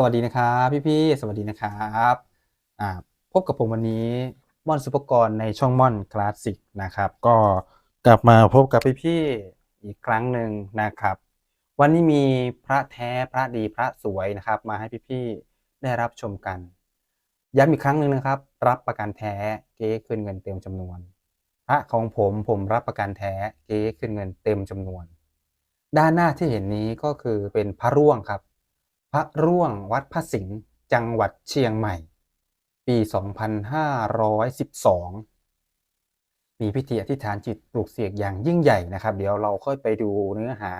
สวัสดีนะครับพี่ๆสวัสดีนะครับอ่าพบกับผมวันนี้ม่อนสุปกรณ์ในช่องม่อนคลาสสิกนะครับ ก็กลับมาพบกับพี่ๆอีกครั้งหนึ่งนะครับ วันนี้มีพระแท้พระดีพระสวยนะครับ มาให้พี่ๆได้รับชมกันย้ำอีกครั้งหนึ่งนะครับ รับประกันแท้เก๊คืนเงินเต็มจำนวน พระของผมผมรับประกันแท้เก๊คืนเงินเต็มจำนวน ด้านหน้าที่เห็นนี้ก็คือเป็นพระร่วงครับ พระร่วงวัดพระสิงห์จังหวัดเชียงใหม่ ปี 2512 มีพิธีอธิษฐานจิตปลูกเสกอย่างยิ่งใหญ่นะครับ เดี๋ยวเราค่อยไปดูเนื้อหา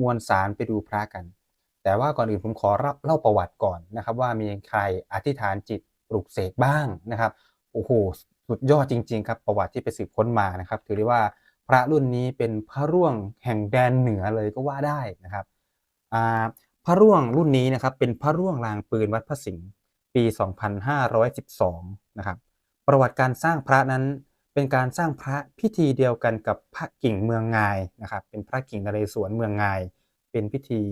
มวลสารไปดูพระกัน แต่ว่าก่อนอื่นผมขอรับเล่าประวัติก่อนนะครับ ว่ามีใครอธิษฐานจิตปลูกเสกบ้างนะครับโอ้โหสุดยอดจริง ๆ ครับประวัติที่ไปสืบค้นมานะครับ ถือได้ว่าพระรุ่นนี้เป็นพระร่วงแห่งแดนเหนือเลยก็ว่าได้นะครับอ่า พระร่วงรุ่นนี้นะครับเป็นพระร่วงลางปืนวัดพระสิงห์ปี 2512 นะครับ ประวัติการสร้างพระนั้นเป็นการสร้างพระพิธีเดียวกันกับพระกิ่งเมืองงายนะครับ เป็นพระกิ่งนเรศวรเมืองงาย เป็นพิธี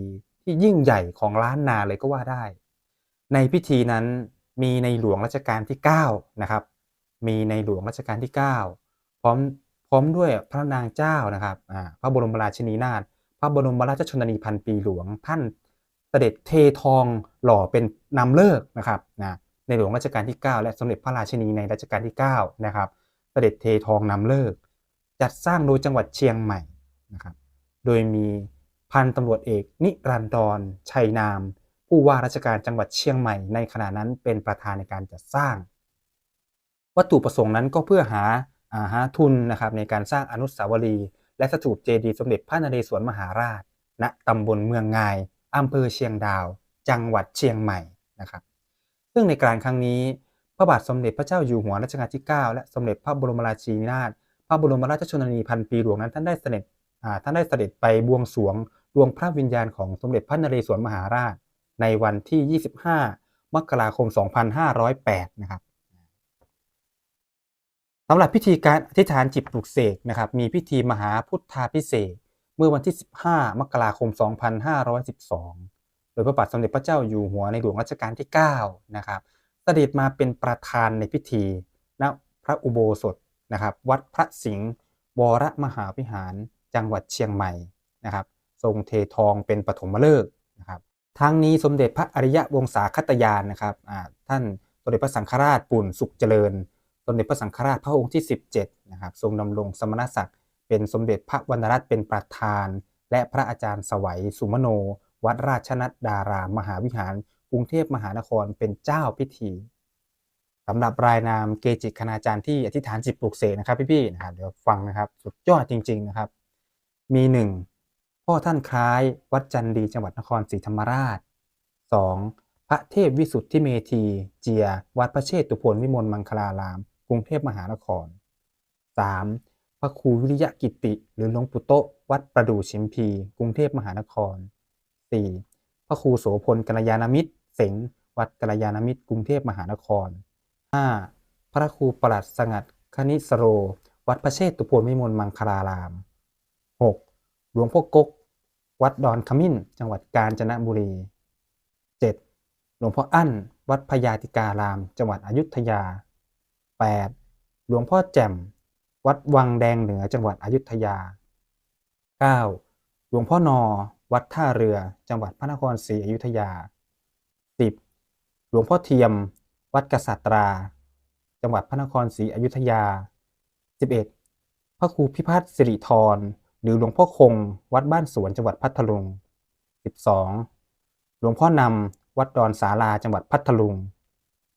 ที่ยิ่งใหญ่ของล้านนาเลยก็ว่าได้ ในพิธีนั้นมีในหลวงรัชกาลที่9นะครับ มีในหลวงรัชกาลที่ 9 พร้อมพร้อมด้วยพระนางเจ้านะครับ พระบรมราชินีนาถ พระบรมราชชนนีพันปีหลวงท่าน เสด็จเททองหล่อเป็นนำเลิกนะครับนะในหลวงรัชกาลที่ 9 และสมเด็จพระราชินีในรัชกาลที่9นะครับเสด็จเททองนำเลิก จัดสร้างโดยจังหวัดเชียงใหม่นะครับโดยมีพันตำรวจเอก นิรันดรชัยนาม ผู้ว่าราชการจังหวัดเชียงใหม่ในขณะนั้นเป็นประธานในการจัดสร้าง วัตถุประสงค์นั้นก็เพื่อหาอาหาทุนนะครับในการสร้างอนุสาวรีย์และสถูปเจดีย์สมเด็จพระนเรศวรมหาราชณตำบลเมืองงาย อำเภอเชียงดาว จังหวัดเชียงใหม่นะครับซึ่งในการครั้งนี้พระบาทสมเด็จพระเจ้าอยู่หัวรัชกาลที่ 9 และสมเด็จพระบรมราชินีนาถพระบรมราชชนนีพันปีหลวงนั้นท่านได้เสด็จท่านได้เสด็จไปบวงสรวงดวงพระวิญญาณของสมเด็จพระนเรศวรมหาราช ในวันที่ 25 มกราคม 2508 นะครับสำหรับพิธีการอธิษฐานจิตปลุกเสกนะครับ มีพิธีมหาพุทธาพิเศษ มื่อวันที่ 15 มกราคม 2512 โดยพระบาทสมเด็จพระเจ้าอยู่หัวในหลวงรัชกาลที่ 9 นะครับเสด็จมาเป็นประธานในพิธีณพระอุโบสถนะครับ วัดพระสิงห์วรมหาวิหารจังหวัดเชียงใหม่นะครับ ทรงเททองเป็นปฐมฤกษ์นะครับทั้งนี้สมเด็จพระอริยะวงศาคตยานนะครับท่านสมเด็จพระสังฆราชปุ่นสุขเจริญ สมเด็จพระสังฆราชพระองค์ที่ 17 นะครับ ทรงดำรงสมณศักดิ์ เป็นสมเด็จพระวรรณรัตน์เป็นประธาน และพระอาจารย์สวัยสุมโน วัดราชนัดดารามมหาวิหาร กรุงเทพมหานครเป็นเจ้าพิธีสำหรับรายนามเกจิคณาจารย์ที่อธิษฐานจิตปลุกเสกนะครับพี่ๆนะครับเดี๋ยวฟังนะครับสุดยอดจริง ๆนะครับ มีหนึ่งพ่อท่านคล้ายวัดจันดีจังหวัดนครศรีธรรมราช 2. พระเทพวิสุทธิเมธี เจีย วัดพระเชตุพนวิมลมังคลาราม กรุงเทพมหานคร 3. พระครูวิริยะกิติ หรือหลวงปู่โตวัดประดู่ชิมพี กรุงเทพมหานคร 4. พระครูโสพลกัลยาณมิตร เสงวัดกัลยาณมิตรกรุงเทพมหานคร 5. พระครูประหลัดสงัดคณิสโร วัดพระเชตุพนวิมลมังคลาราม 6. หลวงพ่อกก วัดดอนขมิ้น จังหวัดกาญจนบุรี 7. หลวงพ่ออั้น วัดพญาติการาม จังหวัดอยุธยา 8. หลวงพ่อแจ่ม วัดวังแดงเหนือจังหวัดอยุธยา 9. หลวงพ่อนอ วัดท่าเรือจังหวัดพระนครศรีอยุธยา 10. หลวงพ่อเทียม วัดกษัตรา จังหวัดพระนครศรีอยุธยา 11. พระครูพิพัฒน์สิริธรหรือหลวงพ่อคง วัดบ้านสวนจังหวัดพัทลุง 12. หลวงพ่อนำวัดดอนสาลาจังหวัดพัทลุง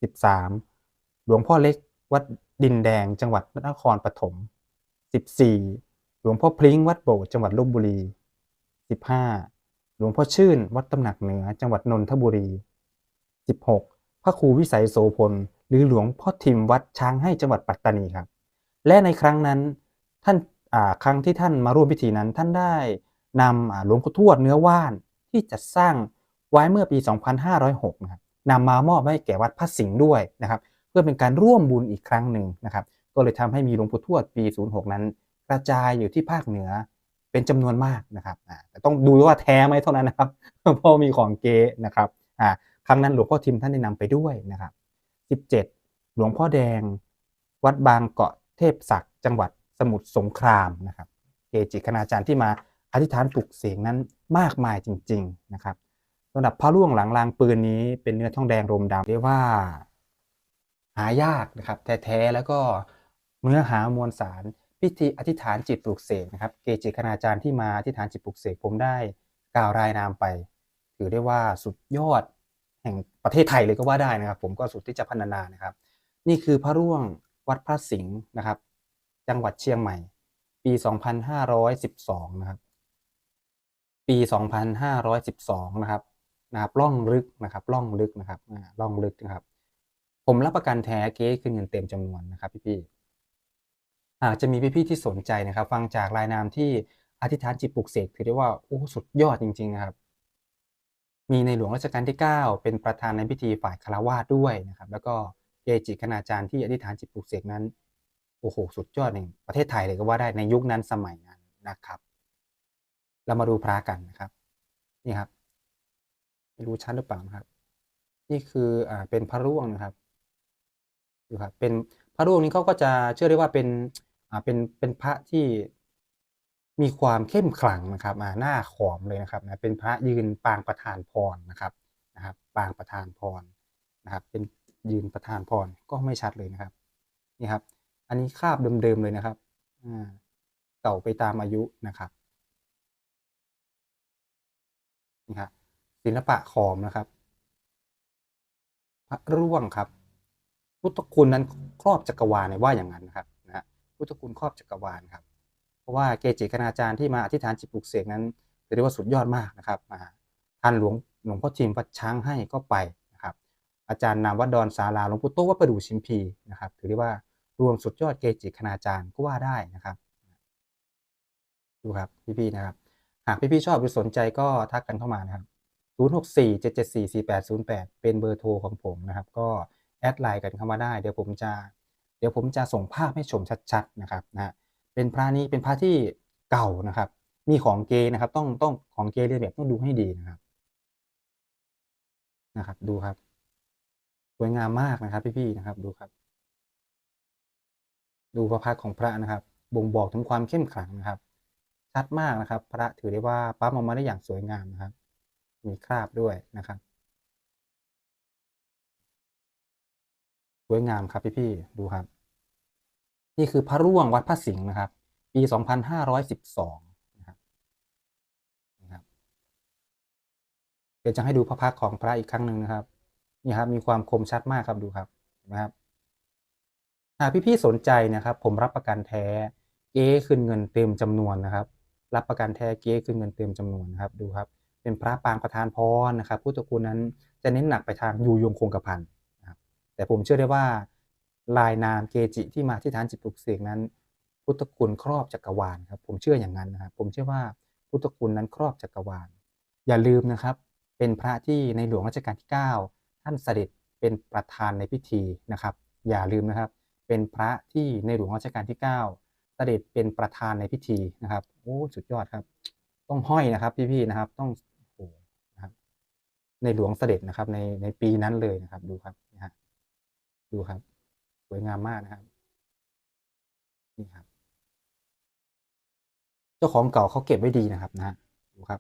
13. หลวงพ่อเล็กวัดดินแดงจังหวัดนครปฐม 14. หลวงพ่อพลิ้งวัดโบสถ์จังหวัดลบบุรี 15. หลวงพ่อชื่นวัดตำหนักเหนือจังหวัดนนทบุรี 16. พระครูวิสัยโสพล หรือหลวงพ่อทิมวัดช้างให้จังหวัดปัตตานีครับ และในครั้งนั้นท่านาครั้งที่ท่านมาร่วมพิธีนั้นท่านได้นำหลวงพ่อทวดเนื้อว่านที่จัดสร้างไว้เมื่อปี 2506 นะครับนำมามอบให้แก่วัดพระสิงห์ด้วยนะครับ พื่อเป็นการร่วมบุญอีกครั้งหนึ่งนะครับ ก็เลยทำให้มีหลวงปู่ทวดปี 06 นั้น กระจายอยู่ที่ภาคเหนือเป็นจำนวนมากนะครับแต่ต้องดูว่าแท้ไหมเท่านั้นนะครับเพราะมีของเก๊นะครับครั้งนั้นหลวงพ่อทิมท่านได้นำไปด้วยนะครับ 17 หลวงพ่อแดง วัดบางเกาะเทพศักดิ์จังหวัดสมุทรสงครามนะครับเกจิคณาจารย์ที่มาอธิษฐานปลุกเสกนั้นมากมายจริง ๆนะครับสำหรับพระร่วงหลังรางปืนนี้เป็นเนื้อทองแดงรมดำเรียกว่า หายากนะครับแท้ๆแล้วก็เนื้อหามวลสารพิธีอธิษฐานจิตปลุกเสกนะครับเกจิคณาจารย์ที่มาอธิษฐานจิตปลุกเสกผมได้กล่าวรายนามไป ถือได้ว่าสุดยอดแห่งประเทศไทยเลยก็ว่าได้นะครับ ผมก็สุดที่จะพรรณนานะครับ นี่คือพระร่วงวัดพระสิงห์นะครับ จังหวัดเชียงใหม่ ปี 2512 นะครับ ปี 2512 นะครับนะครับล่องลึกนะครับล่องลึกนะครับล่องลึกนะครับ ผมรับประกันแท้เก๊คืนเงินเต็มจำนวนนะครับพี่ๆหากจะมีพี่ๆที่สนใจนะครับ ฟังจากรายนามที่อธิษฐานจิตปลุกเสกถือได้ว่าโอ้สุดยอดจริงๆนะครับมีในหลวงรัชกาลที่ 9 เป็นประธานในพิธีฝ่ายคารวาสด้วยนะครับ แล้วก็เกจิคณาจารย์ที่อธิษฐานจิตปลุกเสกนั้นโอ้โหสุดยอดในประเทศไทยเลยก็ว่าได้ในยุคนั้นสมัยนั้นนะครับ เรามาดูพระกันนะครับนี่ครับไม่รู้ชัดหรือเปล่านะครับ นี่คืออ่าเป็นพระร่วงนะครับ ดูครับเป็นพระร่วงนี้เขาก็จะเชื่อได้ว่าเป็นอ่าเป็นเป็นพระที่มีความเข้มขลังนะครับอ่าหน้าขอมเลยนะครับนะเป็นพระยืนปางประธานพรนะครับนะครับ ปางประธานพรนะครับ เป็นยืนประธานพรก็ไม่ชัดเลยนะครับนี่ครับ อันนี้คาบเดิมๆเลยนะครับอ่าเก่าไปตามอายุนะครับนี่ครับศิลปะขอมนะครับ พระร่วงครับ พุทธคุณนั้นครอบจักรวาลเนี่ยว่าอย่างนั้นนะครับนะพุทธคุณครอบจักรวาลครับ เพราะว่าเกจิคณาจารย์ที่มาอธิษฐานจิตปลุกเสกนั้นถือได้ว่าสุดยอดมากนะครับอ่าท่านหลวงหลวงพ่อทิมวัดช้างให้ก็ไปนะครับ อาจารย์นามวัดดอนศาลาหลวงปู่โตวัดประดู่ชิมพีนะครับ ถือได้ว่ารวมสุดยอดเกจิคณาจารย์ก็ว่าได้นะครับดูครับพี่ๆนะครับ หากพี่ๆชอบหรือสนใจก็ทักกันเข้ามานะครับ 0647744808 เป็นเบอร์โทรของผมนะครับ ก็ แอดไลน์กันเข้ามาได้เดี๋ยวผมจะเดี๋ยวผมจะส่งภาพให้ชมชัดๆนะครับนะเป็นพระนี้เป็นพระที่เก่านะครับ มีของเกนะครับ ต้องต้องของเกเรียนแบบต้องดูให้ดีนะครับนะครับ ดูครับ สวยงามมากนะครับ พี่ๆนะครับ ดูครับ ดูพระพักของพระนะครับ บ่งบอกถึงความเข้มขลังนะครับชัดมากนะครับ พระถือได้ว่าปั๊มออกมาได้อย่างสวยงามนะครับ มีคราบด้วยนะครับ สวยงามครับพี่ๆดูครับ นี่คือพระร่วงวัดพระสิงห์นะครับ ปี2512นะครับนะครับเดี๋ยวจะให้ดูพระพักของพระอีกครั้งหนึ่งนะครับ นี่ครับ มีความคมชัดมากครับดูครับนไหมครับหากพี่ๆสนใจนะครับ ผมรับประกันแท้เก๊คืนเงินเต็มจำนวนนะครับ รับประกันแท้เก๊คืนเงินเต็มจำนวนนะครับ ดูครับ เป็นพระปางประธานพรนะครับ พุทธคุณนั้นจะเน้นหนักไปทางอยู่ยงคงกระพันน แต่ผมเชื่อได้ว่าลายนามเกจิที่มาที่ฐานจิตปลุกเสกนั้น พุทธคุณครอบจักรวาลครับ ผมเชื่ออย่างนั้นนะครับผมเชื่อว่าพุทธคุณนั้นครอบจักรวาล อย่าลืมนะครับ เป็นพระที่ในหลวงรัชกาลที่ 9 ท่านเสด็จเป็นประธานในพิธีนะครับ อย่าลืมนะครับ เป็นพระที่ในหลวงรัชกาลที่ 9 เสด็จเป็นประธานในพิธีนะครับโอ้สุดยอดครับ ต้องห้อยนะครับพี่ๆนะครับต้องโอ้นะครับในหลวงเสด็จนะครับในในปีนั้นเลยนะครับดูครับ ดูครับ สวยงามมากนะครับ นี่ครับ เจ้าของเก่าเขาเก็บไว้ดีนะครับนะฮะดูครับ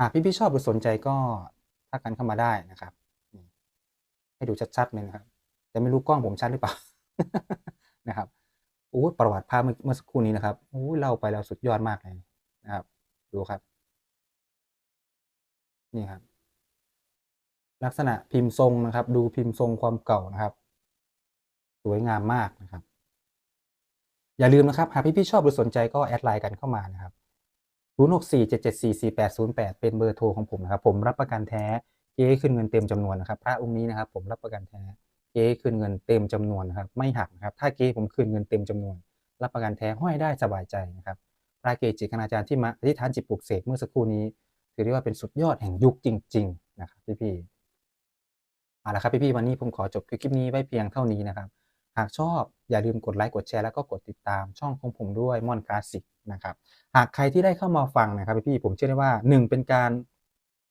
หากพี่ๆชอบหรือสนใจก็ทักกันเข้ามาได้นะครับให้ดูชัดๆเลยนะครับ แต่ไม่รู้กล้องผมชัดหรือเปล่านะครับโอ้ยประวัติภาพเมื่อเมื่อสักครู่นี้นะครับโอ้ยเล่าไปแล้วสุดยอดมากเลยนะครับ ดูครับ นี่ครับ ลักษณะพิมพ์ทรงนะครับ ดูพิมพ์ทรงความเก่านะครับ สวยงามมากนะครับ อย่าลืมนะครับ หากพี่ๆชอบหรือสนใจก็แอดไลน์กันเข้ามานะครับ0647744808 เป็นเบอร์โทรของผมนะครับ ผมรับประกันแท้เก๊คืนเงินเต็มจำนวนนะครับ พระองค์นี้นะครับ ผมรับประกันแท้เก๊คืนเงินเต็มจำนวนนะครับ ไม่หักนะครับ ถ้าเก๊ผมคืนเงินเต็มจำนวน รับประกันแท้ห้อยได้สบายใจนะครับพระเกจิคณาจารย์ที่มาอธิษฐานจิตปลุกเสกเมื่อสักครู่นี้ ถือได้ว่าเป็นสุดยอดแห่งยุคจริง ๆ นะครับพี่ๆ เอาละครับพี่ๆวันนี้ผมขอจบคลิปนี้ไว้เพียงเท่านี้นะครับ หากชอบอย่าลืมกดไลค์กดแชร์แล้วก็กดติดตามช่องของผมด้วยมอนคลาสสิกนะครับหากใครที่ได้เข้ามาฟังนะครับพี่ๆผมเชื่อได้ว่า 1 เป็นการ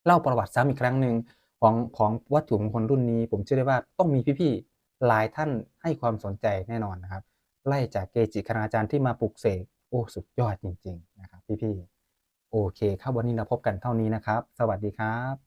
เล่าประวัติซ้ำอีกครั้งหนึ่งของของวัตถุมงคลรุ่นนี้ ผมเชื่อได้ว่าต้องมีพี่ๆหลายท่านให้ความสนใจแน่นอนนะครับ ไล่จากเกจิคณาจารย์ที่มาปลุกเสกโอ้สุดยอดจริง ๆ นะครับ พี่ๆโอเคครับวันนี้เราพบกันเท่านี้นะครับ สวัสดีครับ